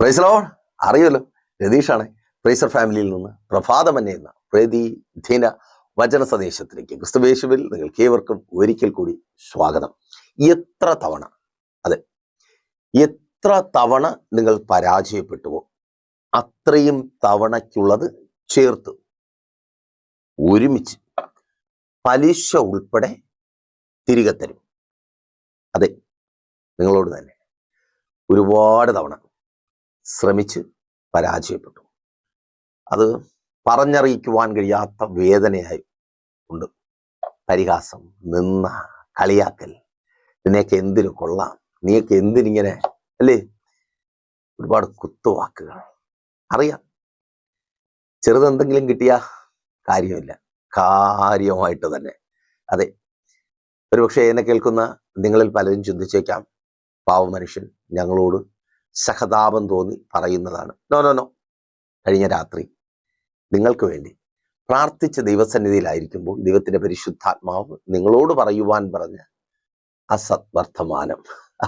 പ്രൈസലോ? അറിയുമല്ലോ. രതീഷാണ് പ്രൈസർ ഫാമിലിയിൽ നിന്ന് പ്രഭാതമന്യ എന്ന പ്രതിദിന വചന സന്ദേശത്തിലേക്ക്. ക്രിസ്തുവേശുവിൽ നിങ്ങൾക്ക് ഏവർക്കും ഒരിക്കൽ കൂടി സ്വാഗതം. എത്ര തവണ? അതെ. എത്ര തവണ നിങ്ങൾ പരാജയപ്പെട്ടുവോ? അത്രയും തവണയ്ക്കുള്ളത് ചേർത്ത്. ഒരുമിച്ച് പലിശ ഉൾപ്പെടെ തിരികെ തരും. അതെ. നിങ്ങളോട് തന്നെ. ഒരുപാട് തവണ. ശ്രമിച്ച് പരാജയപ്പെട്ടു. അത് പറഞ്ഞറിയിക്കുവാൻ കഴിയാത്ത വേദനയായി ഉണ്ട്. പരിഹാസം നിന്ന കളിയാക്കൽ. നിന്നെയൊക്കെ എന്തിനു കൊള്ളാം? നീയൊക്കെ എന്തിനിങ്ങനെ അല്ലേ? ഒരുപാട് കുത്തുവാക്കുകൾ. അറിയാം. ചെറുതെന്തെങ്കിലും കിട്ടിയ കാര്യമില്ല. കാര്യമായിട്ട് തന്നെ. അതെ. ഒരുപക്ഷെ എന്നെ കേൾക്കുന്ന നിങ്ങളിൽ പലരും ചിന്തിച്ചേക്കാം പാവ മനുഷ്യൻ ഞങ്ങളോട് സഹതാപം തോന്നി പറയുന്നതാണ്. നോ നോ നോ കഴിഞ്ഞ രാത്രി നിങ്ങൾക്ക് വേണ്ടി പ്രാർത്ഥിച്ച ദൈവസന്നിധിയിലായിരിക്കുമ്പോൾ ദൈവത്തിന്റെ പരിശുദ്ധാത്മാവ് നിങ്ങളോട് പറയുവാൻ പറഞ്ഞ അസത്വർത്തമാനം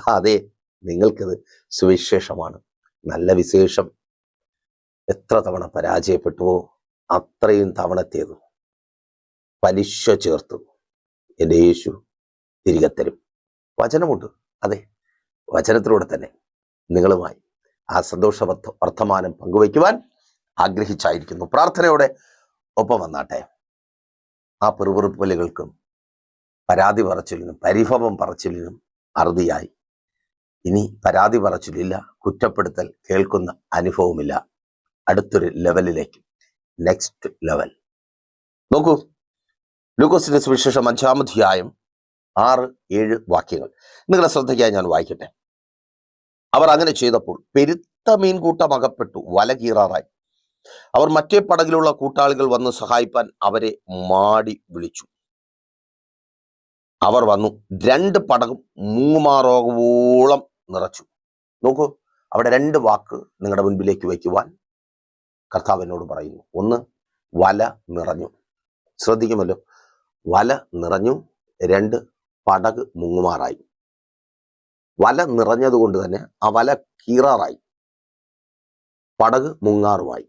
അതെ നിങ്ങൾക്കത് സുവിശേഷമാണ്. നല്ല വിശേഷം. എത്ര തവണ പരാജയപ്പെട്ടുവോ അത്രയും തവണത്തേതു പലിശ ചേർത്തു എന്റെ യേശു തിരികെ തരും. വചനമുണ്ട്. അതെ വചനത്തിലൂടെ തന്നെ. നിങ്ങളുമായി ആ സന്തോഷ വർത്ത- വർത്തമാനം പങ്കുവയ്ക്കുവാൻ ആഗ്രഹിച്ചായിരിക്കുന്നു. പ്രാർത്ഥനയോടെ ഒപ്പം വന്നാട്ടെ. ആ പെറുപെറുപ്പലുകൾക്കും പരാതി പറച്ചിലിനും പരിഭവം പറച്ചിലിനും അറുതിയായി. ഇനി പരാതി പറച്ചിലില്ല കുറ്റപ്പെടുത്തൽ കേൾക്കുന്ന അനുഭവമില്ല അടുത്തൊരു ലെവലിലേക്ക്. Next level. നോക്കൂ. ലൂക്കോസിന്റെ സുവിശേഷം അഞ്ചാമധ്യായം ആറ് ഏഴ് വാക്യങ്ങൾ. നിങ്ങളെ ശ്രദ്ധയ്ക്കായി ഞാൻ വായിക്കട്ടെ. അവർ അങ്ങനെ ചെയ്തപ്പോൾ പെരുത്ത മീൻകൂട്ടം അകപ്പെട്ടു വല കീറാറായി. അവർ മറ്റേ പടകിലുള്ള കൂട്ടാളികൾ വന്ന് സഹായിപ്പാൻ അവരെ മാടി വിളിച്ചു. അവർ വന്നു രണ്ട് പടകും മൂമാറോകവോളം നിറച്ചു. നോക്കൂ അവിടെ രണ്ട് വാക്ക് നിങ്ങളുടെ മുൻപിലേക്ക് വയ്ക്കുവാൻ കർത്താവിനോട് പറയുന്നു. ഒന്ന് വല നിറഞ്ഞു. ശ്രദ്ധിക്കുമല്ലോ വല നിറഞ്ഞു രണ്ട് പടക് മുങ്ങുമാറായി വല നിറഞ്ഞതുകൊണ്ട് തന്നെ ആ വല കീറാറായി. പടക് മുങ്ങാറുമായി.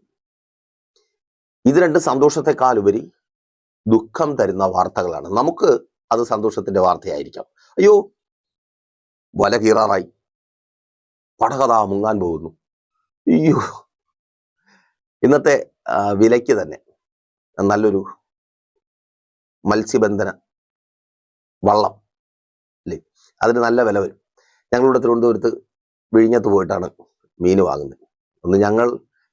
ഇത് രണ്ട് സന്തോഷത്തെക്കാളുപരി ദുഃഖം തരുന്ന വാർത്തകളാണ്. നമുക്ക് അത് സന്തോഷത്തിന്റെ വാർത്തയായിരിക്കാം. അയ്യോ വല കീറാറായി. പടകഥ മുങ്ങാൻ പോകുന്നു. അയ്യോ. ഇന്നത്തെ വിലയ്ക്ക് തന്നെ നല്ലൊരു മത്സ്യബന്ധന വള്ളം അല്ലേ അതിന് നല്ല വില വരും. ഞങ്ങളിവിടെ തിരുവനന്തപുരത്ത് വിഴിഞ്ഞത്ത് പോയിട്ടാണ് മീൻ വാങ്ങുന്നത്. ഒന്ന് ഞങ്ങൾ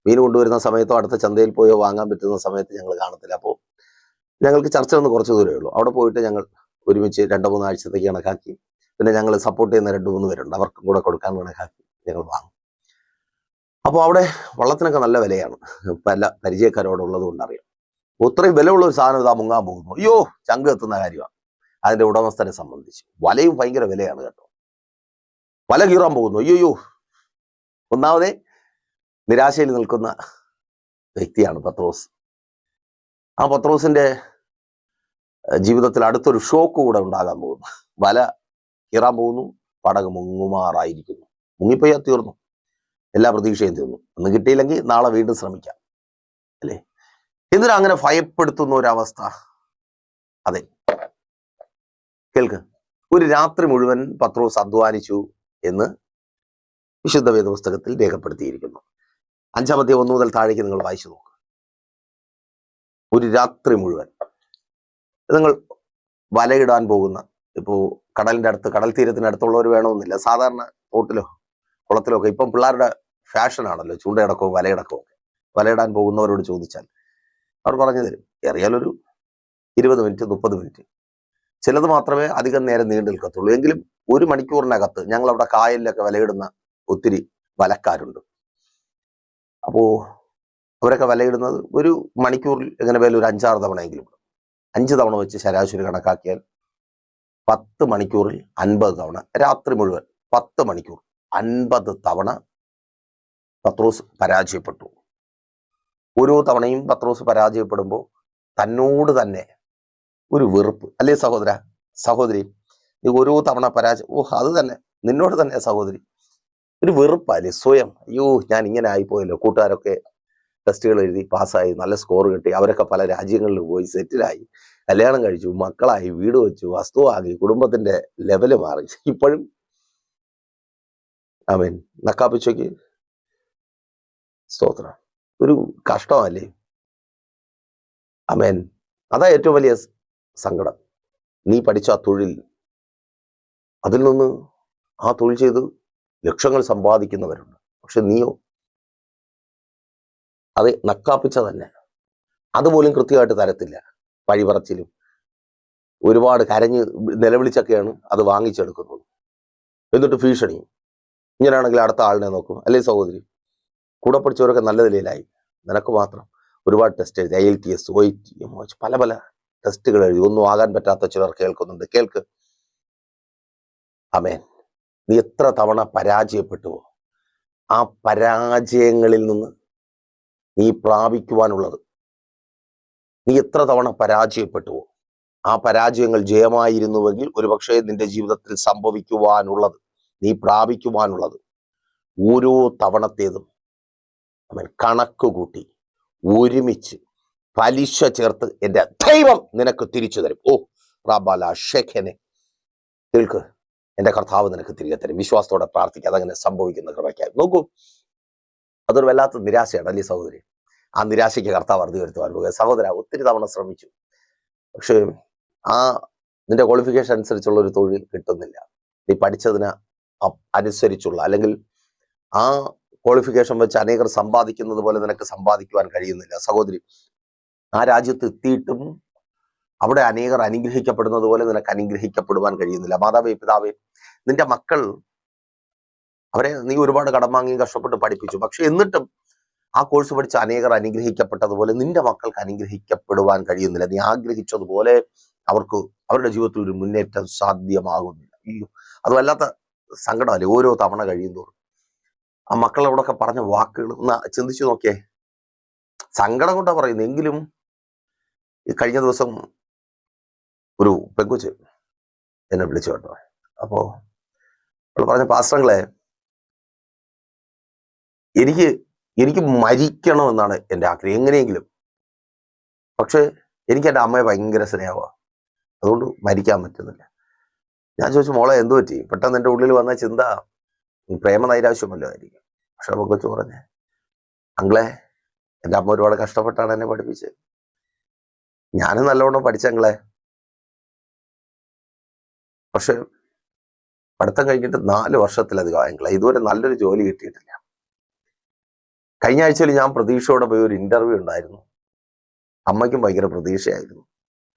മീൻ കൊണ്ടുവരുന്ന സമയത്തോ അടുത്ത ചന്തയിൽ പോയോ വാങ്ങാൻ പറ്റുന്ന സമയത്ത് ഞങ്ങൾ കാണത്തില്ല. അപ്പോൾ ഞങ്ങൾക്ക് ചർച്ച ഒന്ന് കുറച്ച് ദൂരമേ ഉള്ളൂ. അവിടെ പോയിട്ട് ഞങ്ങൾ ഒരുമിച്ച് രണ്ടോ മൂന്നോ ആഴ്ചത്തേക്ക് കണക്കാക്കി. പിന്നെ ഞങ്ങൾ സപ്പോർട്ട് ചെയ്യുന്ന രണ്ട് മൂന്ന് പേരുണ്ട്. അവർക്കും കൂടെ കൊടുക്കാൻ കണക്കാക്കി ഞങ്ങൾ വാങ്ങും. അപ്പോൾ അവിടെ വള്ളത്തിനൊക്കെ നല്ല വിലയാണ്. പല കൊണ്ട് അറിയാം. ഒത്രയും വിലയുള്ള ഒരു സാധനം ഇതാ മുങ്ങാൻ പോകുന്നു. അയ്യോ ചങ്ക് എത്തുന്ന കാര്യമാണ്. അതിന്റെ ഉടമസ്ഥനെ സംബന്ധിച്ച്. വലയും ഭയങ്കര വിലയാണ് കേട്ടോ. വല കീറാൻ പോകുന്നു. അയ്യോയ്യോ. ഒന്നാമതേ നിരാശയിൽ നിൽക്കുന്ന വ്യക്തിയാണ് പത്രോസ്. ആ പത്രോസിന്റെ ജീവിതത്തിൽ അടുത്തൊരു ഷോക്ക് കൂടെ ഉണ്ടാകാൻ പോകുന്നു. വല കീറാൻ പോകുന്നു പടക് മുങ്ങുമാറായിരിക്കുന്നു. മുങ്ങിപ്പോയാൽ തീർന്നു. എല്ലാ പ്രതീക്ഷയും തീർന്നു. ഒന്ന് കിട്ടിയില്ലെങ്കിൽ നാളെ വീണ്ടും ശ്രമിക്കാം. അല്ലേ? എന്തിനാ അങ്ങനെ ഭയപ്പെടുത്തുന്ന ഒരവസ്ഥ? അതെ. കേൾക്ക്. ഒരു രാത്രി മുഴുവൻ പത്രോസ് അധ്വാനിച്ചു എന്ന് വിശുദ്ധ വേദപുസ്തകത്തിൽ രേഖപ്പെടുത്തിയിരിക്കുന്നു. അഞ്ചാമത്തെ ഒന്നു മുതൽ താഴേക്ക് നിങ്ങൾ വായിച്ചു നോക്കുക ഒരു രാത്രി മുഴുവൻ. നിങ്ങൾ വലയിടാൻ പോകുന്ന ഇപ്പോൾ കടലിന്റെ അടുത്ത് കടൽ തീരത്തിന് അടുത്തുള്ളവർ വേണമെന്നില്ല. സാധാരണ തോട്ടിലോ കുളത്തിലോ ഒക്കെ ഇപ്പം പിള്ളേരുടെ ഫാഷനാണല്ലോ ചൂണ്ടയടക്കവും വലയടക്കവും വലയിടാൻ പോകുന്നവരോട് ചോദിച്ചാൽ അവർ പറഞ്ഞു തരും. എറിയാലൊരു ഇരുപത് മിനിറ്റ് മുപ്പത് മിനിറ്റ്. ചിലത് മാത്രമേ അധികം നേരം നീണ്ടു നിൽക്കത്തുള്ളൂ. എങ്കിലും ഒരു മണിക്കൂറിനകത്ത് ഞങ്ങൾ അവിടെ കായലിലൊക്കെ വിലയിടുന്ന ഒത്തിരി വലക്കാരുണ്ട്. അപ്പോ അവരൊക്കെ വിലയിടുന്നത് ഒരു മണിക്കൂറിൽ എങ്ങനെ പോയാലും ഒരു അഞ്ചാറ് തവണയെങ്കിലും. അഞ്ച് തവണ വെച്ച് ശരാശരി കണക്കാക്കിയാൽ പത്ത് മണിക്കൂറിൽ അൻപത് തവണ രാത്രി മുഴുവൻ പത്ത് മണിക്കൂർ അൻപത് തവണ പത്രോസ് പരാജയപ്പെട്ടു. ഓരോ തവണയും പത്രോസ് പരാജയപ്പെടുമ്പോൾ തന്നോട് തന്നെ ഒരു വെറുപ്പ്. അല്ലേ സഹോദര? സഹോദരി നീ ഓരോ തവണ പരാജയം ഓ അത് തന്നെ. നിന്നോട് തന്നെ സഹോദരി. ഒരു വെറുപ്പല്ലേ സ്വയം. അയ്യോ ഞാൻ ഇങ്ങനെ ആയിപ്പോയല്ലോ. കൂട്ടുകാരൊക്കെ ടെസ്റ്റുകൾ എഴുതി പാസ്സായി. നല്ല സ്കോർ കിട്ടി. അവരൊക്കെ പല രാജ്യങ്ങളിൽ പോയി സെറ്റിലായി കല്യാണം കഴിച്ചു മക്കളായി വീട് വെച്ചു വസ്തുവാകി കുടുംബത്തിന്റെ ലെവൽ മാറി. ഇപ്പോഴും. അവൻ നക്കാപ്പിച്ചയ്ക്ക്. സ്തോത്രം. ഒരു കഷ്ടമല്ലേ അമേൻ അതാ ഏറ്റവും വലിയ സങ്കടം. നീ പഠിച്ച ആ തൊഴിൽ അതിൽ നിന്ന് ആ തൊഴിൽ ചെയ്ത് ലക്ഷങ്ങൾ സമ്പാദിക്കുന്നവരുണ്ട്. പക്ഷെ നീയോ? അത് നക്കാപ്പിച്ച തന്നെ. അതുപോലും കൃത്യമായിട്ട് തരത്തില്ല. വഴിപറച്ചിലും ഒരുപാട് കരഞ്ഞ് നിലവിളിച്ചൊക്കെയാണ് അത് വാങ്ങിച്ചെടുക്കുന്നത്. എന്നിട്ട് ഭീഷണി ഇങ്ങനെയാണെങ്കിൽ അടുത്ത ആളിനെ നോക്കും. അല്ലേ സഹോദരി? കൂടെ പഠിച്ചവരൊക്കെ നല്ല നിലയിലായി. നിനക്ക് മാത്രം ഒരുപാട് ടെസ്റ്റ് എഴുതി I L T S O T പല പല ടെസ്റ്റുകൾ എഴുതി. ഒന്നും ആകാൻ പറ്റാത്ത ചിലർ കേൾക്കുന്നുണ്ട്. കേൾക്ക്. അമേൻ നീ എത്ര തവണ പരാജയപ്പെട്ടുവോ ആ പരാജയങ്ങളിൽ നിന്ന് നീ പ്രാപിക്കുവാനുള്ളത്. നീ എത്ര തവണ പരാജയപ്പെട്ടുവോ ആ പരാജയങ്ങൾ ജയമായിരുന്നുവെങ്കിൽ ഒരുപക്ഷെ നിന്റെ ജീവിതത്തിൽ സംഭവിക്കുവാനുള്ളത് നീ പ്രാപിക്കുവാനുള്ളത് ഓരോ തവണത്തേതും അവൻ കണക്ക് കൂട്ടി ഒരുമിച്ച് പലിശ ചേർത്ത് എന്റെ ദൈവം നിനക്ക് തിരിച്ചു തരും. ഓ റാബാല ഷെഖനെ കേൾക്ക് എന്റെ കർത്താവ് നിനക്ക് തിരികെ തരും. വിശ്വാസത്തോടെ പ്രാർത്ഥിക്കുക. അതങ്ങനെ സംഭവിക്കുന്ന കൃപയ്ക്കായി. നോക്കൂ അതൊരു വല്ലാത്ത നിരാശയാണ് അല്ലേ സഹോദരി? ആ നിരാശയ്ക്ക് കർത്താവ് അറുതി വരുത്തുവാൻ സഹോദര ഒത്തിരി തവണ ശ്രമിച്ചു. പക്ഷേ ആ നിന്റെ ക്വാളിഫിക്കേഷൻ അനുസരിച്ചുള്ള ഒരു തൊഴിൽ കിട്ടുന്നില്ല. നീ പഠിച്ചതിന് അനുസരിച്ചുള്ള അല്ലെങ്കിൽ ആ ക്വാളിഫിക്കേഷൻ വെച്ച് അനേകർ സമ്പാദിക്കുന്നത് പോലെ നിനക്ക് സമ്പാദിക്കുവാൻ കഴിയുന്നില്ല. സഹോദരി ആ രാജ്യത്ത് എത്തിയിട്ടും അവിടെ അനേകർ അനുഗ്രഹിക്കപ്പെടുന്നത് പോലെ നിനക്ക് അനുഗ്രഹിക്കപ്പെടുവാൻ കഴിയുന്നില്ല. മാതാവേ പിതാവേ നിന്റെ മക്കൾ അവരെ നീ ഒരുപാട് കടം വാങ്ങി കഷ്ടപ്പെട്ട് പഠിപ്പിച്ചു. പക്ഷെ എന്നിട്ടും ആ കോഴ്സ് പഠിച്ച അനേകർ അനുഗ്രഹിക്കപ്പെട്ടതുപോലെ നിന്റെ മക്കൾക്ക് അനുഗ്രഹിക്കപ്പെടുവാൻ കഴിയുന്നില്ല. നീ ആഗ്രഹിച്ചതുപോലെ അവർക്ക് അവരുടെ ജീവിതത്തിൽ ഒരു മുന്നേറ്റം സാധ്യമാകുന്നില്ല. അയ്യോ അത് വല്ലാത്ത സങ്കടമല്ലേ? ഓരോ തവണ കഴിയുന്നതോറും ആ മക്കളോടൊക്കെ പറഞ്ഞ വാക്കുകൾ ഒന്ന് ചിന്തിച്ചു നോക്കിയേ. സങ്കടം കൊണ്ടാണ് പറയുന്നത് എങ്കിലും കഴിഞ്ഞ ദിവസം ഒരു പെങ്കുച്ച് എന്നെ വിളിച്ചു കേട്ടോ. അപ്പോ അവൾ പറഞ്ഞ പാസ്റ്റങ്ങളെ എനിക്ക് എനിക്ക് മരിക്കണമെന്നാണ് എന്റെ ആഗ്രഹം. എങ്ങനെയെങ്കിലും. പക്ഷെ എനിക്ക് എന്റെ അമ്മയെ ഭയങ്കര സ്നേഹമാണ് അതുകൊണ്ട് മരിക്കാൻ പറ്റുന്നില്ല. ഞാൻ ചോദിച്ചു മോളെ എന്തു പറ്റി? പെട്ടെന്ന് എന്റെ ഉള്ളിൽ വന്ന ചിന്ത പ്രേമ നൈരാശ്യമല്ലോ ആയിരിക്കും. പക്ഷെ അവൾ കൊച്ചു പറഞ്ഞേ അങ്ങളെ എന്റെ അമ്മ ഒരുപാട് കഷ്ടപ്പെട്ടാണ് എന്നെ പഠിപ്പിച്ചത്. ഞാനും നല്ലവണ്ണം പഠിച്ചങ്ങളെ പക്ഷെ പഠിത്തം കഴിഞ്ഞിട്ട് നാല് വർഷത്തിലധികം ആയെങ്കിലെ ഇതുവരെ നല്ലൊരു ജോലി കിട്ടിയിട്ടില്ല. കഴിഞ്ഞ ആഴ്ചയിൽ ഞാൻ പ്രതീക്ഷയോടെ പോയി ഒരു ഇന്റർവ്യൂ ഉണ്ടായിരുന്നു. അമ്മയ്ക്കും ഭയങ്കര പ്രതീക്ഷയായിരുന്നു.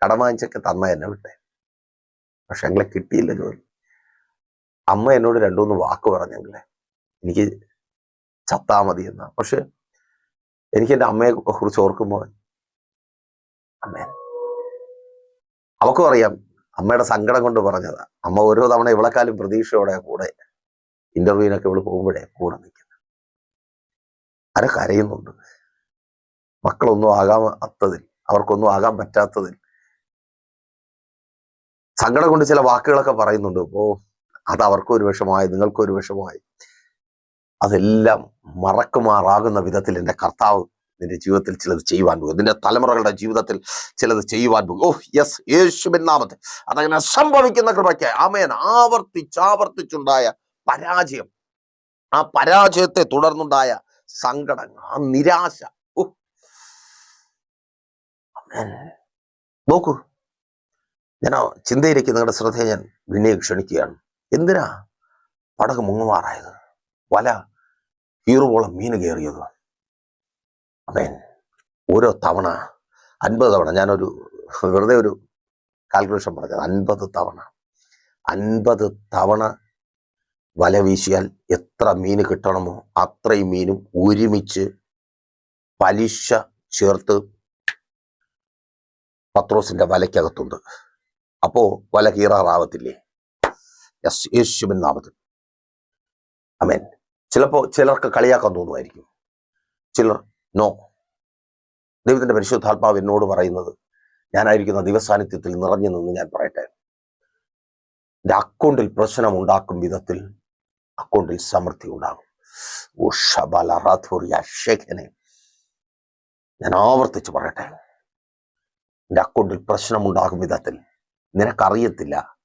കടം വാങ്ങിച്ചൊക്കെ തന്ന എന്നെ വിട്ടേ. പക്ഷെ ഞങ്ങളെ കിട്ടിയില്ല ജോലി. അമ്മ എന്നോട് രണ്ടുമൂന്ന് വാക്ക് പറഞ്ഞെങ്കിലേ എനിക്ക് ചത്താ മതി എന്നാ. പക്ഷെ എനിക്ക് എന്റെ അമ്മയെ കുറിച്ച് ഓർക്കുമ്പോൾ അമ്മേ. അവക്കും അറിയാം അമ്മയുടെ സങ്കടം കൊണ്ട് പറഞ്ഞതാ. അമ്മ ഓരോ തവണ ഇവളെക്കാലും പ്രതീക്ഷയോടെ കൂടെ ഇന്റർവ്യൂവിനൊക്കെ ഇവൾ പോകുമ്പോഴേ കൂടെ നിൽക്കുന്നത്. അര കരയുന്നുണ്ട്. മക്കളൊന്നും ആകാത്തതിൽ അവർക്കൊന്നും ആകാൻ പറ്റാത്തതിൽ. സങ്കടം കൊണ്ട് ചില വാക്കുകളൊക്കെ പറയുന്നുണ്ട്. അപ്പോ അത് അവർക്കും ഒരു വിഷമമായി നിങ്ങൾക്കും ഒരു വിഷമമായി. അതെല്ലാം മറക്കുമാറാകുന്ന വിധത്തിൽ എന്റെ കർത്താവ് നിന്റെ ജീവിതത്തിൽ ചിലത് ചെയ്യുവാൻ പോകും. നിന്റെ തലമുറകളുടെ ജീവിതത്തിൽ ചിലത് ചെയ്യുവാൻ പോകും. ഓഹ് യെസ് യേശുവിൻ നാമത്തിൽ. അതങ്ങനെ സംഭവിക്കുന്ന കൃപയ്ക്ക് ആമേൻ. ആവർത്തിച്ചാവർത്തിച്ചുണ്ടായ പരാജയം ആ പരാജയത്തെ തുടർന്നുണ്ടായ സങ്കടങ്ങൾ ആ നിരാശ. നോക്കൂ ഞാൻ ചിന്തയിലേക്ക് നിങ്ങളുടെ ശ്രദ്ധയെ ഞാൻ വിനയം ക്ഷണിക്കുകയാണ്. എന്തിനാ പടക് മുങ്ങുമാറായത്? വല കീറുവോളം മീന് കയറിയത്? അമേൻ ഓരോ തവണ അൻപത് തവണ ഞാനൊരു വെറുതെ ഒരു കാൽക്കുലേഷൻ പറഞ്ഞത്. അൻപത് തവണ. അൻപത് തവണ വല വീശിയാൽ എത്ര മീൻ കിട്ടണമോ അത്രയും മീനും ഒരുമിച്ച് പലിശ ചേർത്ത് പത്രോസിന്റെ വലയ്ക്കകത്തുണ്ട്. അപ്പോ വല കീറാറാവത്തില്ലേ? യെസ് യേശുവിൻ നാമത്തിൽ. അമേൻ ചിലപ്പോ ചിലർക്ക് കളിയാക്കാൻ തോന്നുമായിരിക്കും. ചിലർ നോ ദൈവത്തിന്റെ പരിശുദ്ധാത്മാവ് എന്നോട് പറയുന്നത് ഞാനായിരിക്കുന്ന ദിവസാന്നിധ്യത്തിൽ നിറഞ്ഞു നിന്ന് ഞാൻ പറയട്ടെ. എന്റെ അക്കൗണ്ടിൽ പ്രശ്നം ഉണ്ടാക്കും വിധത്തിൽ അക്കൗണ്ടിൽ സമൃദ്ധി ഉണ്ടാകും. ഞാൻ ആവർത്തിച്ച് പറയട്ടെ. എന്റെ അക്കൗണ്ടിൽ പ്രശ്നമുണ്ടാകും വിധത്തിൽ നിനക്കറിയത്തില്ല.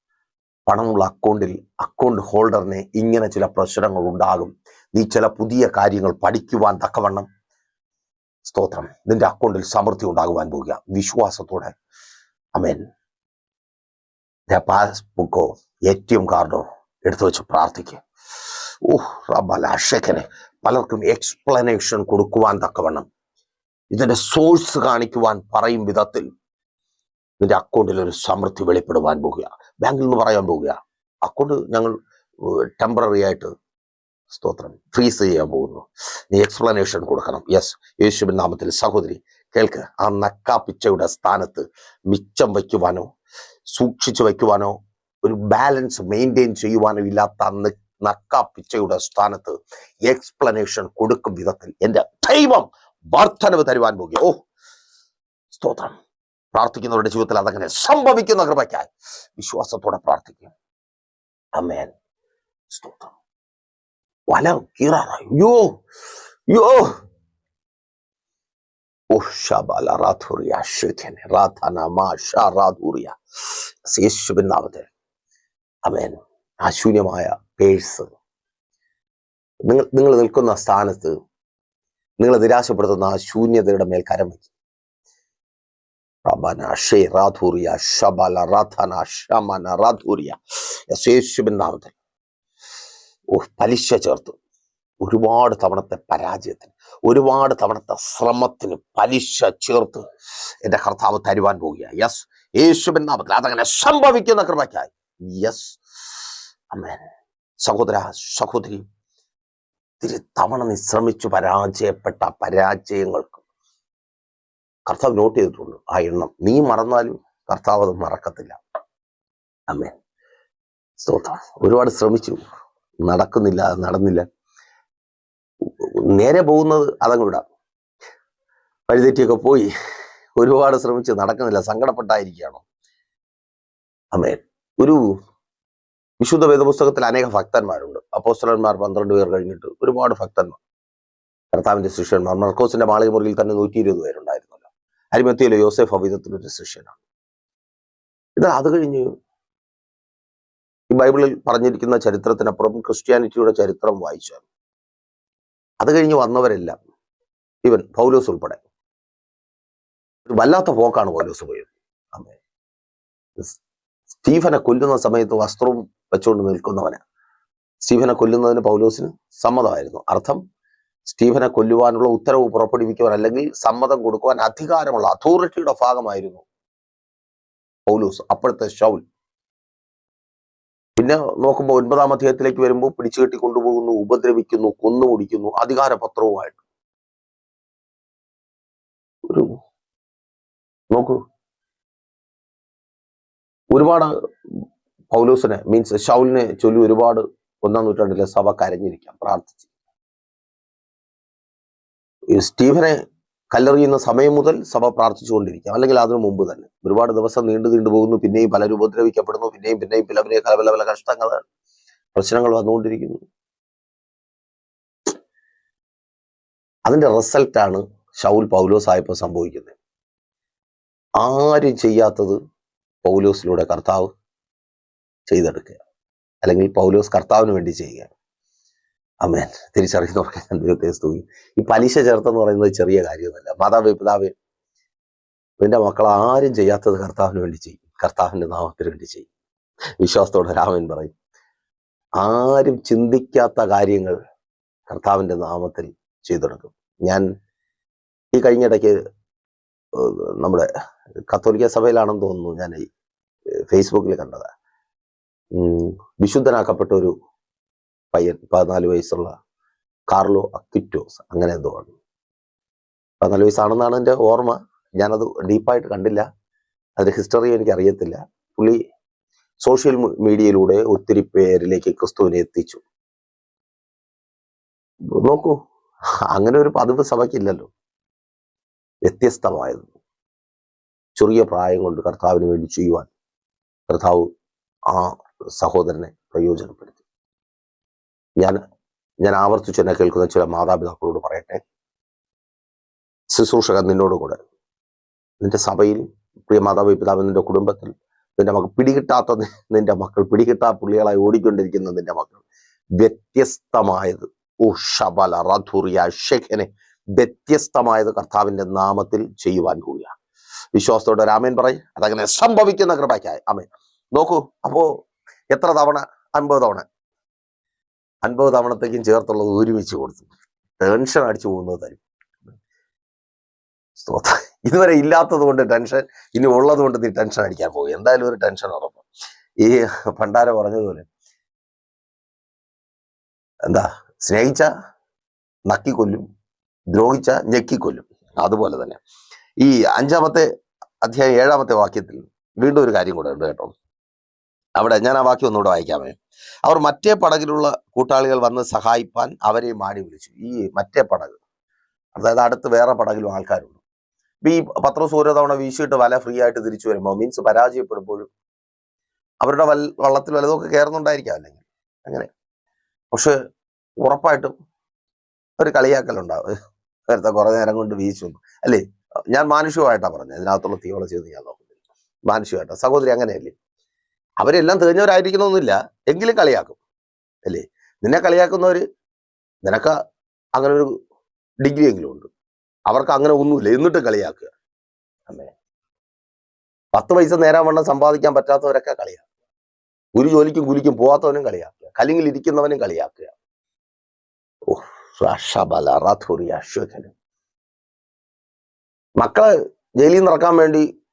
പണമുള്ള അക്കൗണ്ടിൽ അക്കൗണ്ട് ഹോൾഡറിന് ഇങ്ങനെ ചില പ്രശ്നങ്ങൾ ഉണ്ടാകും. നീ ചില പുതിയ കാര്യങ്ങൾ പഠിക്കുവാൻ തക്കവണ്ണം സ്തോത്രം. നിന്റെ അക്കൗണ്ടിൽ സമൃദ്ധി ഉണ്ടാകുവാൻ പോവുക വിശ്വാസത്തോടെ. അമേൻ പാസ്ബുക്കോ എ ടി എം കാർഡോ എടുത്തു വെച്ച് പ്രാർത്ഥിക്കുക ഓഹ് റബ്ബല അഷക്കനെ പലർക്കും എക്സ്പ്ലനേഷൻ കൊടുക്കുവാൻ തക്കവണ്ണം. ഇതിന്റെ സോഴ്സ് കാണിക്കുവാൻ പറയും വിധത്തിൽ നിന്റെ അക്കൗണ്ടിൽ ഒരു സമൃദ്ധി വെളിപ്പെടുവാൻ പോകുക. ബാങ്കിൽ നിന്ന് പറയാൻ പോവുക അക്കൗണ്ട് ഞങ്ങൾ ടെമ്പററി ആയിട്ട് സ്തോത്രം. ഫ്രീസ് ചെയ്യാൻ പോകുന്നു. നീ എക്സ്പ്ലനേഷൻ കൊടുക്കണം. യെസ് യേശുവിൻ നാമത്തിൽ സഹോദരി കേൾക്ക്. ആ നക്കാ പിച്ചയുടെ സ്ഥാനത്ത് മിച്ചം വയ്ക്കുവാനോ സൂക്ഷിച്ചു വയ്ക്കുവാനോ ഒരു ബാലൻസ് മെയിന്റെയിൻ ചെയ്യുവാനോ ഇല്ലാത്ത നക്കാ പിച്ചയുടെ സ്ഥാനത്ത് എക്സ്പ്ലനേഷൻ കൊടുക്കും വിധത്തിൽ എന്റെ ദൈവം വർധനവ് തരുവാൻ പോകുക ഓ സ്തോത്രം. പ്രാർത്ഥിക്കുന്നവരുടെ ജീവിതത്തിൽ അതങ്ങനെ സംഭവിക്കുന്ന കൃപയ്ക്കായി വിശ്വാസത്തോടെ പ്രാർത്ഥിക്കും. അമേൻ സ്തോത്രം. വല കീറാറായി യോ യോ നാമത്തിൽ. അമേൻ ആ ശൂന്യമായ പേഴ്സ്. നിങ്ങൾ നിങ്ങൾ നിൽക്കുന്ന സ്ഥാനത്ത് നിങ്ങൾ നിരാശപ്പെടുത്തുന്ന ആ ശൂന്യതയുടെ മേൽ കരം വയ്ക്കും. റബന ഷേ റാഥൂറിയ ഷബല റാഥന ഷമന റാഥൂറിയ യെസ്, യേശുവിൻ നാമത്തിൽ ഓ പലിശ ചേർത്തു. ഒരുപാട് തവണത്തെ പരാജയത്തിന് ഒരുപാട് തവണത്തെ ശ്രമത്തിന് പലിശ ചേർത്ത്. എന്റെ കർത്താവ് തരുവാൻ പോവുകയാണ്. യെസ് യേശുവിൻ നാമത്തിൽ അതങ്ങനെ സംഭവിക്കുന്ന കൃപയ്ക്കായി. യെസ് അമേൻ സഹോദര സഹോദരി തിരി തവണ നീ ശ്രമിച്ചു പരാജയപ്പെട്ട പരാജയങ്ങൾക്ക് കർത്താവ് നോട്ട് ചെയ്തിട്ടുണ്ട് ആ എണ്ണം. നീ മറന്നാലും കർത്താവ് അത് മറക്കത്തില്ല. അമ്മേ സ്തോത്രം. ഒരുപാട് ശ്രമിച്ചു. നടക്കുന്നില്ല അത് നടന്നില്ല. നേരെ പോകുന്നത് അതങ്ങ് വിടാം വഴിതെറ്റിയൊക്കെ പോയി ഒരുപാട് ശ്രമിച്ച് നടക്കുന്നില്ല സങ്കടപ്പെട്ടായിരിക്കുകയാണോ? അമേ ഒരു വിശുദ്ധ വേദപുസ്തകത്തിൽ അനേക ഭക്തന്മാരുണ്ട്. അപ്പോസ്റ്റലന്മാർ പന്ത്രണ്ട് പേർ കഴിഞ്ഞിട്ട് ഒരുപാട് ഭക്തന്മാർ. കർത്താവിന്റെ ശിഷ്യന്മാർ. മർക്കോസിന്റെ മാളിക മുറിയിൽ തന്നെ നൂറ്റി ഇരുപത് പേരുണ്ടായിരുന്നല്ലോ. അരിമത്തിയിലെ യോസെഫ് അവിധത്തിലൊരു ശിഷ്യനാണ്. ഇത് അത് കഴിഞ്ഞ് ഈ ബൈബിളിൽ പറഞ്ഞിരിക്കുന്ന ചരിത്രത്തിനപ്പുറം ക്രിസ്ത്യാനിറ്റിയുടെ ചരിത്രം വായിച്ചാൽ അത് കഴിഞ്ഞ് വന്നവരെല്ലാം ഇവൻ പൗലോസ് ഉൾപ്പെടെ ഒരു വല്ലാത്ത പോക്കാണ് പൗലോസ് പോയത്. അമ്മേ സ്റ്റീഫനെ കൊല്ലുന്ന സമയത്ത് വസ്ത്രവും വെച്ചുകൊണ്ട് നിൽക്കുന്നവന് സ്റ്റീഫനെ കൊല്ലുന്നതിന് പൗലോസിന് സമ്മതമായിരുന്നു. അർത്ഥം സ്റ്റീഫനെ കൊല്ലുവാനുള്ള ഉത്തരവ് പുറപ്പെടുവിക്കുവാൻ അല്ലെങ്കിൽ സമ്മതം കൊടുക്കുവാൻ അധികാരമുള്ള അതോറിറ്റിയുടെ ഭാഗമായിരുന്നു പൗലോസ്. അപ്പോഴത്തെ ഷൗൽ പിന്നെ നോക്കുമ്പോൾ ഒൻപതാം അധ്യായത്തിലേക്ക് വരുമ്പോൾ പിടിച്ചുകെട്ടി കൊണ്ടുപോകുന്നു ഉപദ്രവിക്കുന്നു കൊന്നുമുടിക്കുന്നു അധികാരപത്രവുമായിട്ട്. ഒരു നോക്കൂ. ഒരുപാട് പൗലോസിനെ മീൻസ് ഷൗലിനെ ചൊല്ലി ഒരുപാട് ഒന്നാം നൂറ്റാണ്ടിലെ സഭ കരഞ്ഞിരിക്കാം പ്രാർത്ഥിച്ചു. സ്റ്റീഫനെ കല്ലെറിയുന്ന സമയം മുതൽ സഭ പ്രാർത്ഥിച്ചുകൊണ്ടിരിക്കാം. അല്ലെങ്കിൽ അതിനു മുമ്പ് തന്നെ. ഒരുപാട് ദിവസം നീണ്ടു നീണ്ടു പോകുന്നു. പിന്നെയും പലരും ഉപദ്രവിക്കപ്പെടുന്നു പിന്നെയും പിന്നെയും പല പല പല പല കഷ്ടങ്ങൾ പ്രശ്നങ്ങൾ വന്നുകൊണ്ടിരിക്കുന്നു. അതിന്റെ റിസൾട്ടാണ് ഷൗൽ പൗലോസ് ആയപ്പോൾ സംഭവിക്കുന്നത്. ആരും ചെയ്യാത്തത് പൗലോസിലൂടെ കർത്താവ് ചെയ്തെടുക്കുക. അല്ലെങ്കിൽ പൗലോസ് കർത്താവിന് വേണ്ടി ചെയ്യുക. അമ്മേൻ തിരിച്ചറിയുന്നവർക്ക് ഞാൻ ദൈവത്തെ സ്തുതി ഈ പലിശ ചേർത്തെന്ന് പറയുന്നത് ചെറിയ കാര്യമൊന്നുമല്ല. മാതാവ് പിതാവ് നിന്റെ മക്കൾ ആരും ചെയ്യാത്തത് കർത്താവിന് വേണ്ടി ചെയ്യും. കർത്താവിന്റെ നാമത്തിന് വേണ്ടി ചെയ്യും. വിശ്വാസത്തോടെ രാമൻ പറയും ആരും ചിന്തിക്കാത്ത കാര്യങ്ങൾ കർത്താവിന്റെ നാമത്തിൽ ചെയ്തെടുക്കും. ഞാൻ ഈ കഴിഞ്ഞിടയ്ക്ക് നമ്മുടെ കത്തോലിക്ക സഭയിലാണെന്ന് തോന്നുന്നു ഞാൻ ഫേസ്ബുക്കിൽ കണ്ടത്. വിശുദ്ധനാക്കപ്പെട്ട ഒരു പയ്യൻ പതിനാല് വയസ്സുള്ള കാർലോ അക്വിറ്റോസ്. അങ്ങനെ എന്തോ ആണ്. പതിനാല് വയസ്സാണെന്നാണ് എന്റെ ഓർമ്മ. ഞാനത് ഡീപ്പായിട്ട് കണ്ടില്ല. അതിന്റെ ഹിസ്റ്ററി എനിക്ക് അറിയത്തില്ല പുള്ളി സോഷ്യൽ മീഡിയയിലൂടെ ഒത്തിരി പേരിലേക്ക് ക്രിസ്തുവിനെ എത്തിച്ചു. നോക്കൂ അങ്ങനെ ഒരു പതിവ് സഭയ്ക്കില്ലല്ലോ. വ്യത്യസ്തമായത്. ചെറിയ പ്രായം കൊണ്ട് കർത്താവിന് വേണ്ടി ചെയ്യുവാൻ കർത്താവ് ആ സഹോദരനെ പ്രയോജനപ്പെടുത്തി. ഞാൻ ഞാൻ ആവർത്തിച്ചു എന്നെ കേൾക്കുന്ന ചില മാതാപിതാക്കളോട് പറയട്ടെ. ശുശ്രൂഷകൻ നിന്നോട് കൂടെ. നിന്റെ സഭയിൽ പ്രിയ മാതാപിതാവ് നിന്റെ കുടുംബത്തിൽ നിന്റെ മക്കൾ പിടികിട്ടാത്ത നിന്റെ മക്കൾ പിടികിട്ടാ പുള്ളികളായി ഓടിക്കൊണ്ടിരിക്കുന്ന നിന്റെ മക്കൾ. വ്യത്യസ്തമായത് ഓ ഷബല റധുറിയ ഷെഖനെ വ്യത്യസ്തമായത് കർത്താവിന്റെ നാമത്തിൽ ചെയ്യുവാൻ കൂടിയ വിശ്വാസത്തോടെ രാമൻ പറയും. അതങ്ങനെ സംഭവിക്കുന്ന കൃപയ്ക്കായി. അമേൻ നോക്കൂ അപ്പോ എത്ര തവണ? അൻപത് തവണ. അൻപത് തവണത്തേക്കും ചേർത്തുള്ളത് ഒരുമിച്ച് കൊടുത്തു. ടെൻഷൻ അടിച്ചു പോകുന്നത് തരും. ഇതുവരെ ഇല്ലാത്തത് കൊണ്ട് ടെൻഷൻ ഇനി ഉള്ളത് കൊണ്ട് നീ ടെൻഷൻ അടിക്കാൻ പോകും. എന്തായാലും ഒരു ടെൻഷൻ ഉറപ്പ്. ഈ പണ്ടാര പറഞ്ഞതുപോലെ എന്താ സ്നേഹിച്ച നക്കിക്കൊല്ലും ദ്രോഹിച്ച ഞെക്കിക്കൊല്ലും. അതുപോലെ തന്നെ. ഈ അഞ്ചാമത്തെ അധ്യായം ഏഴാമത്തെ വാക്യത്തിൽ വീണ്ടും ഒരു കാര്യം കൂടെ ഉണ്ട് കേട്ടോ. അവിടെ ഞാൻ ആ വാക്യം ഒന്നുകൂടെ വായിക്കാമേ അവർ മറ്റേ പടകിലുള്ള കൂട്ടാളികൾ വന്ന് സഹായിപ്പാൻ അവരെ മാടി വിളിച്ചു. ഈ മറ്റേ പടക് അതായത് അടുത്ത് വേറെ പടകിലും ആൾക്കാരുണ്ട്. ഈ പത്ര ഓരോ തവണ വീശിയിട്ട് വല ഫ്രീ ആയിട്ട് തിരിച്ചു വരുമ്പോൾ മീൻസ് പരാജയപ്പെടുമ്പോഴും അവരുടെ വൽ വള്ളത്തിൽ വല്ലതൊക്കെ കയറുന്നുണ്ടായിരിക്കാം അല്ലെങ്കിൽ. അങ്ങനെ. പക്ഷെ ഉറപ്പായിട്ടും ഒരു കളിയാക്കലുണ്ടാവും. നേരത്തെ കുറേ നേരം കൊണ്ട് വീശു. അല്ലേ? ഞാൻ മാനുഷികമായിട്ടാണ് പറഞ്ഞത്. ഇതിനകത്തുള്ള തിയോളജി ഒന്നും ഞാൻ നോക്കുന്നില്ല. മാനുഷികമായിട്ടാണ്. സഹോദരി അങ്ങനെയല്ലേ? അവരെല്ലാം തികഞ്ഞവരായിരിക്കണമെന്നില്ല എങ്കിലും കളിയാക്കും. അല്ലേ? നിന്നെ കളിയാക്കുന്നവർ നിനക്ക് അങ്ങനെ ഒരു ഡിഗ്രി എങ്കിലും ഉണ്ട്. അവർക്ക് അങ്ങനെ ഒന്നുമില്ല. എന്നിട്ട് കളിയാക്കുക. അമ്മേ. പത്ത് പൈസ നേരാൻ വണ്ണം സമ്പാദിക്കാൻ പറ്റാത്തവരൊക്കെ കളിയാക്കുക ഒരു ജോലിക്കും കുലിക്കും പോവാത്തവനും കളിയാക്കുക. കലിങ്ങിൽ ഇരിക്കുന്നവനും കളിയാക്കുക. ഓ മക്കളെ ജയിലിൽ നിന്ന് ഇറക്കാൻ വേണ്ടി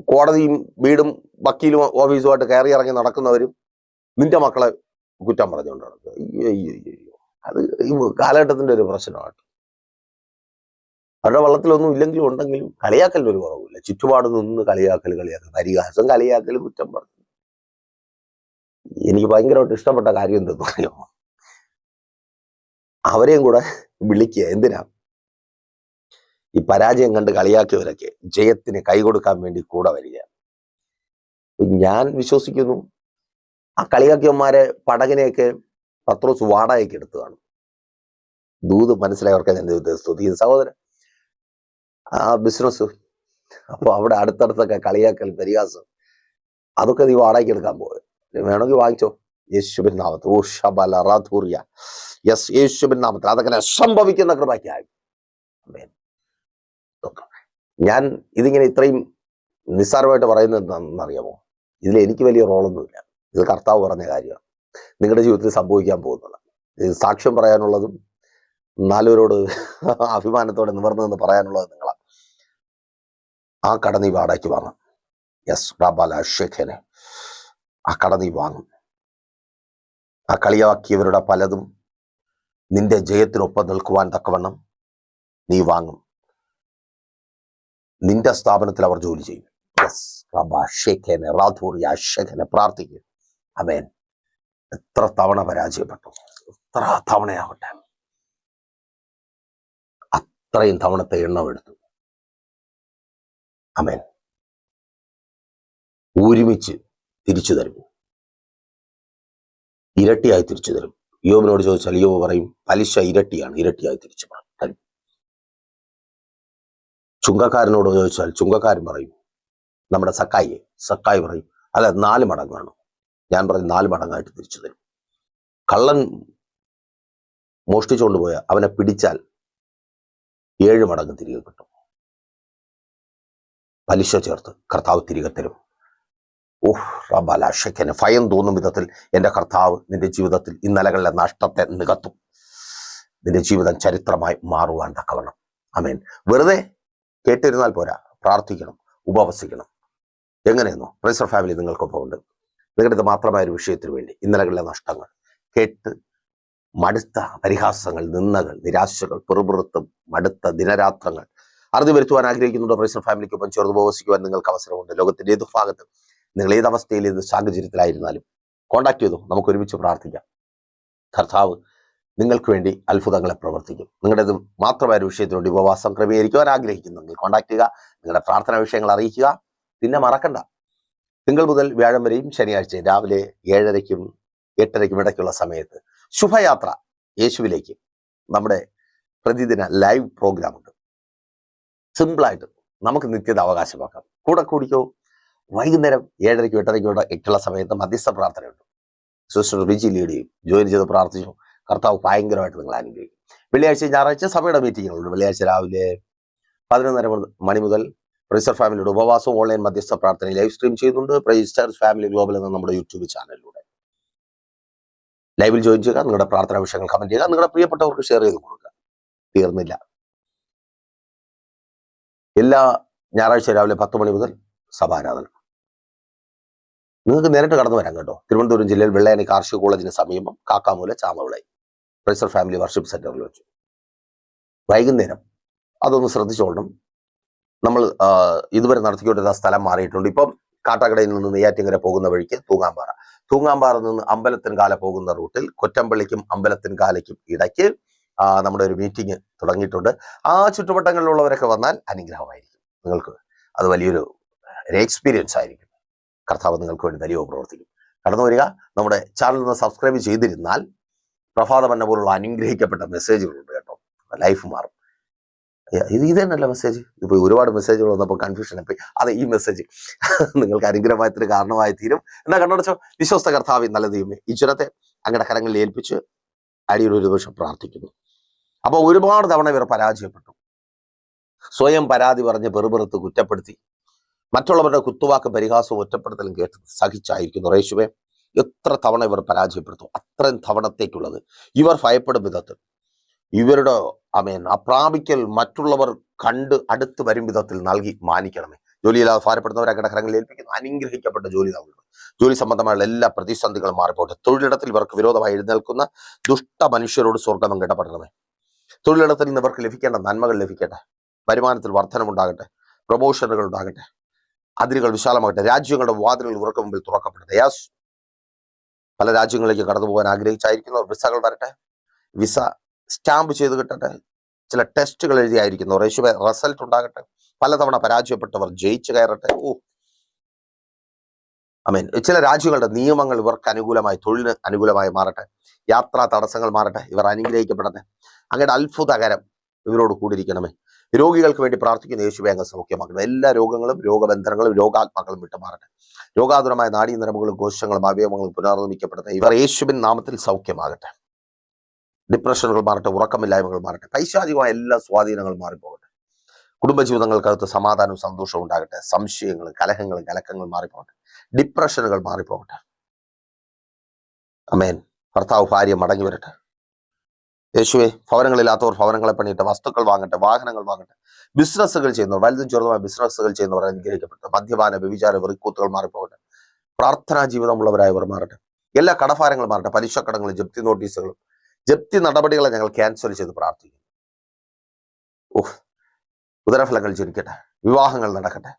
കോടതിയും വീടും വക്കീലും ഓഫീസുമായിട്ട് കയറി ഇറങ്ങി നടക്കുന്നവരും നിന്റെ മക്കളെ കുറ്റം പറഞ്ഞുകൊണ്ട് നടക്കുക അയ്യോ. അത് ഈ കാലഘട്ടത്തിന്റെ ഒരു പ്രശ്നമാണ്. അവരുടെ വള്ളത്തിലൊന്നും ഇല്ലെങ്കിലും ഉണ്ടെങ്കിലും കളിയാക്കലിന് ഒരു കുറവില്ല ചുറ്റുപാട് നിന്ന് കളിയാക്കൽ കളിയാക്കൽ. പരിഹാസം കളിയാക്കൽ കുറ്റം പറഞ്ഞു എനിക്ക് ഭയങ്കരമായിട്ട് ഇഷ്ടപ്പെട്ട കാര്യം എന്തെന്ന് അറിയാമോ? അവരെയും കൂടെ വിളിക്കുക. എന്തിനാ? ഈ പരാജയം കണ്ട് കളിയാക്കിയവരൊക്കെ ജയത്തിന് കൈകൊടുക്കാൻ വേണ്ടി കൂടെ വരിക. ഞാൻ വിശ്വസിക്കുന്നു. ആ കളിയാക്കിയന്മാരെ പടകിനെയൊക്കെ പത്രോസ് വാടകയ്ക്ക് എടുത്തു കാണും. ദൂത് മനസ്സിലായവർക്ക് ഞാൻ സ്തുതി സഹോദരൻ ആ ബിസിനസ് അപ്പൊ അവിടെ അടുത്തടുത്തൊക്കെ കളിയാക്കൽ പരിഹാസം അതൊക്കെ നീ വാടകയ്ക്ക് എടുക്കാൻ പോയത് വേണമെങ്കിൽ വാങ്ങിച്ചോ. യേശുബിൻ നാമത്ത് ഓ യെസ് യേശുബിൻ നാമത്തിൽ അതൊക്കെ സംഭവിക്കുന്ന കൃപയ്ക്കായി. ഞാൻ ഇതിങ്ങനെ ഇത്രയും നിസ്സാരമായിട്ട് പറയുന്നത് എന്താണെന്നറിയാമോ? ഇതിൽ എനിക്ക് വലിയ റോളൊന്നുമില്ല. ഇത് കർത്താവ് പറഞ്ഞ കാര്യമാണ്. നിങ്ങളുടെ ജീവിതത്തിൽ സംഭവിക്കാൻ പോകുന്നത്. സാക്ഷ്യം പറയാനുള്ളതും നാലുവരോട് അഭിമാനത്തോടെ നിവർന്നു നിന്ന് പറയാനുള്ളത് നിങ്ങളാണ്. ആ കട നീ വാടകയ്ക്ക് വാങ്ങും. യെസ് റബല ഷെഖനെ ആ കട നീ വാങ്ങും. ആ കളിയാക്കിയവരുടെ പലതും നിന്റെ ജയത്തിനൊപ്പം നിൽക്കുവാൻ തക്കവണ്ണം നീ വാങ്ങും. നിന്റെ സ്ഥാപനത്തിൽ അവർ ജോലി ചെയ്യും. ഷെഖനെ പ്രാർത്ഥിക്കും. അമേൻ എത്ര തവണ പരാജയപ്പെട്ടു? എത്ര തവണയാവട്ടെ? അത്രയും തവണത്തെ എണ്ണം എടുത്തു. അമേൻ ഒരുമിച്ച് തിരിച്ചു തരും. ഇരട്ടിയായി തിരിച്ചു തരും. യോബിനോട് ചോദിച്ചാൽ യോബ് പറയും പലിശ ഇരട്ടിയാണ് ഇരട്ടിയായി തിരിച്ചു തരും. ചുങ്കക്കാരനോട് ചോദിച്ചാൽ ചുങ്കക്കാരൻ പറയും നമ്മുടെ സക്കായി സക്കായി പറയും അല്ല നാല് മടങ്ങാണ് ഞാൻ പറഞ്ഞു നാല് മടങ്ങായിട്ട് തിരിച്ചു തരും. കള്ളൻ മോഷ്ടിച്ചുകൊണ്ട് പോയ അവനെ പിടിച്ചാൽ ഏഴ് മടങ്ങ് തിരികെ കിട്ടും. പലിശ ചേർത്ത് കർത്താവ് തിരികെ തരും. ഓഹ് റബലാഷക്കന് ഭയം തോന്നും വിധത്തിൽ എന്റെ കർത്താവ് നിന്റെ ജീവിതത്തിൽ ഇന്നലകളിലെ നഷ്ടത്തെ നികത്തും. നിന്റെ ജീവിതം ചരിത്രമായി മാറുവാൻ തക്കവണ്ണം. അമേൻ വെറുതെ കേട്ടിരുന്നാൽ പോരാ. പ്രാർത്ഥിക്കണം. ഉപവസിക്കണം. എങ്ങനെയെന്നോ? പ്രൈസർ ഫാമിലി നിങ്ങൾക്കൊപ്പം ഉണ്ട്. നിങ്ങളുടെ മാത്രമായ ഒരു വിഷയത്തിന് വേണ്ടി ഇന്നലകളിലെ നഷ്ടങ്ങൾ കേട്ട് മടുത്ത പരിഹാസങ്ങൾ നിന്നകൾ നിരാശകൾ പെറുപുറത്തും മടുത്ത ദിനരാത്രങ്ങൾ അറുതി വരുത്തുവാൻ ആഗ്രഹിക്കുന്നുണ്ടോ? പ്രൈസർ ഫാമിലിക്കൊപ്പം ചേർന്ന് ഉപവസിക്കുവാൻ നിങ്ങൾക്ക് അവസരമുണ്ട്. ലോകത്തിന്റെ ഏത് ഭാഗത്ത് നിങ്ങൾ ഏത് അവസ്ഥയിൽ ഏത് സാഹചര്യത്തിലായിരുന്നാലും കോണ്ടാക്ട് ചെയ്തു? നമുക്ക് ഒരുമിച്ച് പ്രാർത്ഥിക്കാം. കർത്താവ് നിങ്ങൾക്ക് വേണ്ടി അത്ഭുതങ്ങളെ പ്രവർത്തിക്കും. നിങ്ങളുടെ മാത്രമായ ഒരു വിഷയത്തിനുണ്ട് ഉപവാസം ക്രമീകരിക്കുവാൻ ആഗ്രഹിക്കുന്നെങ്കിൽ കോണ്ടാക്ട് ചെയ്യുക. നിങ്ങളുടെ പ്രാർത്ഥനാ വിഷയങ്ങൾ അറിയിക്കുക. പിന്നെ മറക്കണ്ട. തിങ്കൾ മുതൽ വ്യാഴം വരെയും ശനിയാഴ്ചയും രാവിലെ ഏഴരയ്ക്കും എട്ടരയ്ക്കും ഇടയ്ക്കുള്ള സമയത്ത് ശുഭയാത്ര യേശുവിലേക്ക്. നമ്മുടെ പ്രതിദിന ലൈവ് പ്രോഗ്രാമുണ്ട് സിമ്പിളായിട്ട് നമുക്ക് നിത്യത അവകാശമാക്കാം കൂടെ കൂടിക്കോ വൈകുന്നേരം ഏഴരയ്ക്കും എട്ടരയ്ക്കും എട്ടുള്ള സമയത്ത് മധ്യസ്ഥ പ്രാർത്ഥനയുണ്ട്. സിസ്റ്റർ റിജി ലീഡ് ചെയ്യും. ജോയിൻ ചെയ്ത് പ്രാർത്ഥിച്ചു. കർത്താവ് ഭയങ്കരമായിട്ട് നിങ്ങൾ അനുഗ്രഹിക്കും. വെള്ളിയാഴ്ച ഞായറാഴ്ച സഭയുടെ മീറ്റിങ്ങുകളുണ്ട് വെള്ളിയാഴ്ച രാവിലെ പതിനൊന്നര മണി മുതൽ പ്രൈസർ ഫാമിലിയുടെ ഉപവാസവും ഓൺലൈൻ മധ്യസ്ഥ പ്രാർത്ഥന ലൈവ് സ്ട്രീം ചെയ്യുന്നുണ്ട്. പ്രൈസ്റ്റേഴ്സ് ഫാമിലി ഗ്ലോബൽ എന്ന നമ്മുടെ യൂട്യൂബ് ചാനലിലൂടെ ലൈവിൽ ജോയിൻ ചെയ്യുക നിങ്ങളുടെ പ്രാർത്ഥനാ വിഷയങ്ങൾ കമന്റ് ചെയ്യുക നിങ്ങളുടെ പ്രിയപ്പെട്ടവർക്ക് ഷെയർ ചെയ്ത് കൊടുക്കുക. തീർന്നില്ല. എല്ലാ ഞായറാഴ്ച രാവിലെ പത്ത് മണി മുതൽ സഭാരാധന. നിങ്ങൾക്ക് നേരിട്ട് കടന്നു വരാം കേട്ടോ. തിരുവനന്തപുരം ജില്ലയിൽ വെള്ളയാനി കാർഷിക കോളേജിന് സമീപം Kakkamoola Chamavila. Praiser family worship സെന്ററിൽ വെച്ചു. വൈകുന്നേരം അതൊന്ന് ശ്രദ്ധിച്ചോളണം. നമ്മൾ ഇതുവരെ നടത്തിക്കൊണ്ടിരുന്ന സ്ഥലം മാറിയിട്ടുണ്ട്. ഇപ്പം കാട്ടാക്കടയിൽ നിന്ന് നെയ്യാറ്റിങ്കര പോകുന്ന വഴിക്ക് തൂങ്ങാമ്പാറ. തൂങ്ങാമ്പാറ നിന്ന് അമ്പലത്തിൻകാല പോകുന്ന റൂട്ടിൽ കൊറ്റമ്പള്ളിക്കും അമ്പലത്തിൻകാലയ്ക്കും ഇടയ്ക്ക് നമ്മുടെ ഒരു മീറ്റിംഗ് തുടങ്ങിയിട്ടുണ്ട്. ആ ചുറ്റുവട്ടങ്ങളിലുള്ളവരൊക്കെ വന്നാൽ അനുഗ്രഹമായിരിക്കും. നിങ്ങൾക്ക് അത് വലിയൊരു എക്സ്പീരിയൻസ് ആയിരിക്കും. കർത്താവ് നിങ്ങൾക്ക് വേണ്ടി വലിയ പ്രവർത്തിക്കും. കടന്നു വരിക. നമ്മുടെ ചാനൽ ഒന്ന് സബ്സ്ക്രൈബ് ചെയ്തിരുന്നാൽ പ്രഭാതമന്ന പോലുള്ള അനുഗ്രഹിക്കപ്പെട്ട മെസ്സേജുകളുണ്ട് കേട്ടോ. ലൈഫ് മാറും. ഇത് ഇത് തന്നെയല്ല മെസ്സേജ് ഇപ്പോൾ ഒരുപാട് മെസ്സേജുകൾ വന്നപ്പോൾ കൺഫ്യൂഷൻ ആയി അതെ ഈ മെസ്സേജ് നിങ്ങൾക്ക് അനുഗ്രഹമായത്തിന് കാരണമായി തീരും എന്നാ കണ്ണടച്ചോ വിശ്വസ്ത കർത്താവ് നല്ല ദൈവമേ ഈ ചുരത്തെ അങ്ങയുടെ കരങ്ങളിൽ ഏൽപ്പിച്ച് അടിയിൽ ഒരു ദിവസം പ്രാർത്ഥിക്കുന്നു. അപ്പോൾ ഒരുപാട് തവണ ഇവർ പരാജയപ്പെട്ടു. സ്വയം പരാതി പറഞ്ഞ് പെറുപെറുത്ത് കുറ്റപ്പെടുത്തി. മറ്റുള്ളവരുടെ കുത്തുവാക്ക് പരിഹാസവും ഒറ്റപ്പെടുത്തലും കേട്ട് സഹിച്ചായിരിക്കുന്നു റേശുവേ. എത്ര തവണ ഇവർ പരാജയപ്പെടുത്തും അത്രയും തവണത്തേക്കുള്ളത്. ഇവർ ഭയപ്പെടും വിധത്തിൽ. ഇവരുടെ അമേൻ അപ്രാപിക്കൽ മറ്റുള്ളവർ കണ്ട് അടുത്ത് വരും വിധത്തിൽ നൽകി മാനിക്കണമേ. ജോലിയില്ലാതെ ഭാരപ്പെടുന്നവരെ കടകരങ്ങളിൽ ഏൽപ്പിക്കുന്നു അനുഗ്രഹിക്കപ്പെട്ട ജോലി നൽകുന്നു ജോലി സംബന്ധമായുള്ള എല്ലാ പ്രതിസന്ധികളും മാറിപ്പോട്ടെ. തൊഴിലിടത്തിൽ ഇവർക്ക് വിരോധമായി എഴുന്നേൽക്കുന്ന ദുഷ്ട മനുഷ്യരോട് സ്വർഗം കിടപ്പെടണമേ തൊഴിലിടത്തിൽ നിന്ന് ഇവർക്ക് ലഭിക്കേണ്ട നന്മകൾ ലഭിക്കട്ടെ. വരുമാനത്തിൽ വർധനമുണ്ടാകട്ടെ പ്രൊമോഷനുകൾ ഉണ്ടാകട്ടെ. അതിരുകൾ വിശാലമാകട്ടെ. രാജ്യങ്ങളുടെ വാതിലുകൾ ഇവർക്ക് മുമ്പിൽ തുറക്കപ്പെടട്ടെ. യാസ് പല രാജ്യങ്ങളിലേക്ക് കടന്നു പോകാൻ ആഗ്രഹിച്ചായിരിക്കുന്നവർ വിസകൾ വരട്ടെ. വിസ സ്റ്റാമ്പ് ചെയ്ത് കിട്ടട്ടെ. ചില ടെസ്റ്റുകൾ എഴുതിയായിരിക്കുന്നു. റേഷ്യോ റിസൾട്ട് ഉണ്ടാകട്ടെ. പലതവണ പരാജയപ്പെട്ടവർ ജയിച്ചു കയറട്ടെ. ഓ. അമീൻ. ചില രാജ്യങ്ങളുടെ നിയമങ്ങൾ ഇവർക്ക് അനുകൂലമായി തൊഴിലിന് അനുകൂലമായി മാറട്ടെ. യാത്രാ തടസ്സങ്ങൾ മാറട്ടെ. ഇവർ അനുഗ്രഹിക്കപ്പെടട്ടെ അങ്ങയുടെ അത്ഭുതകരം ഇവരോട് കൂടിയിരിക്കണമേ. രോഗികൾക്ക് വേണ്ടി പ്രാർത്ഥിക്കുന്ന യേശുവെ അങ്ങ് സൗഖ്യമാക്കണം എല്ലാ രോഗങ്ങളും രോഗബന്ധനങ്ങളും രോഗാത്മാക്കളും വിട്ടുമാറട്ടെ രോഗാതുരമായ നാഡീനരമ്പുകളും കോശങ്ങളും അവയവങ്ങളും പുനർനിർമ്മിക്കപ്പെടട്ടെ ഇവർ യേശുവിൻ നാമത്തിൽ സൗഖ്യമാകട്ടെ. ഡിപ്രഷനുകൾ മാറട്ടെ ഉറക്കമില്ലായ്മകൾ മാറട്ടെ പൈശാചികമായ എല്ലാ സ്വാധീനങ്ങളും മാറിപ്പോകട്ടെ. കുടുംബജീവിതങ്ങൾക്കകത്ത് സമാധാനവും സന്തോഷവും ഉണ്ടാകട്ടെ സംശയങ്ങളും കലഹങ്ങളും കലക്കങ്ങളും മാറിപ്പോകട്ടെ ഡിപ്രഷനുകൾ മാറിപ്പോകട്ടെ. അമേൻ ഭർത്താവ് ഭാര്യ മടങ്ങി വരട്ടെ. യേശുവെ ഭവനങ്ങളില്ലാത്തവർ ഭവനങ്ങളെ പണിയിട്ട് വസ്തുക്കൾ വാങ്ങട്ടെ വാഹനങ്ങൾ വാങ്ങട്ടെ. ബിസിനസ്സുകൾ ചെയ്യുന്നവർ വലുതും ചെറുതുമായ ബിസിനസ്സുകൾ ചെയ്യുന്നവർ അനുഗ്രഹിക്കപ്പെട്ടെ മദ്യപാന വ്യഭിചാര വെറിക്കൂത്തുകൾ മാറിപ്പോകട്ടെ. പ്രാർത്ഥനാ ജീവിതമുള്ളവരായവർ മാറട്ടെ. എല്ലാ കടഭാരങ്ങളും മാറട്ടെ. പലിശക്കടങ്ങളും ജപ്തി നോട്ടീസുകളും ജപ്തി നടപടികളെ ഞങ്ങൾ ക്യാൻസൽ ചെയ്ത് പ്രാർത്ഥിക്കുന്നു. ഓഹ് ഉദരഫലങ്ങൾ ജനിക്കട്ടെ. വിവാഹങ്ങൾ നടക്കട്ടെ.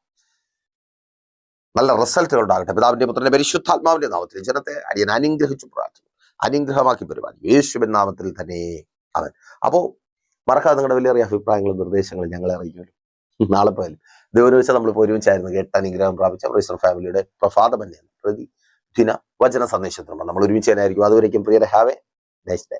നല്ല റിസൾട്ടുകൾ ഉണ്ടാകട്ടെ. പിതാവിന്റെ പുത്രന്റെ പരിശുദ്ധാത്മാവിന്റെ നാമത്തിൽ ജനത്തെ അടിയൻ അനുഗ്രഹിച്ചു പ്രാർത്ഥിക്കും അനുഗ്രഹമാക്കി പരിപാടി യേശുവിൻ നാമത്തിൽ തന്നെ. അവൻ അപ്പോ മറക്കാതെ നിങ്ങളുടെ വലിയ അഭിപ്രായങ്ങളും നിർദ്ദേശങ്ങളും ഞങ്ങളെ അറിയിക്കുമല്ലോ നാളെ പോയാലും ദൈവം വെച്ചാൽ നമ്മൾ ഒരുമിച്ചായിരുന്നു കേട്ട അനുഗ്രഹം പ്രാപിച്ച പ്രൊഫസർ ഫാമിലിയുടെ പ്രഭാതം തന്നെയാണ്. പ്രതി ദിന വചന സന്ദേശത്തിനുമ്പോൾ നമ്മൾ ഒരുമിച്ച് തന്നെ ആയിരിക്കും അതുവരേക്കും പ്രിയരെ a nice day